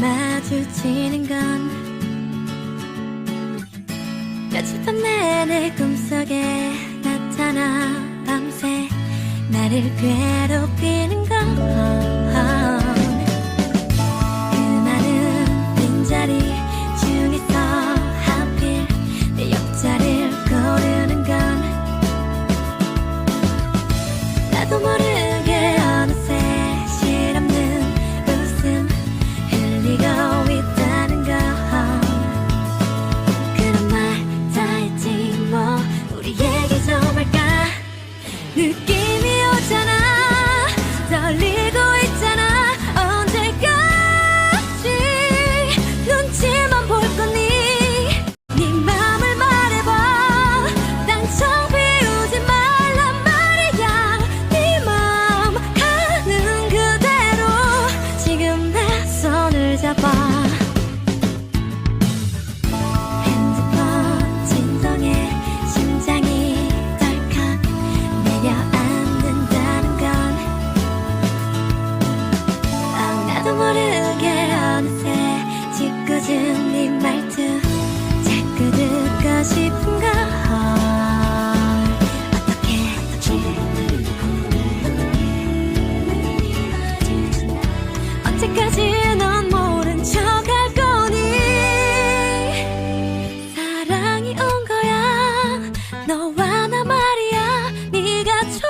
마주치는 건 며칠 밤 내내 꿈속에 나타나 밤새 나를 괴롭히는 건 까지 넌 모른 척할 거니. 사랑이 온 거야. 너와 나 말이야. 네가 좋아.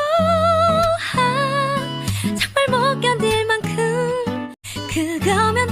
정말 못 견딜 만큼 그거면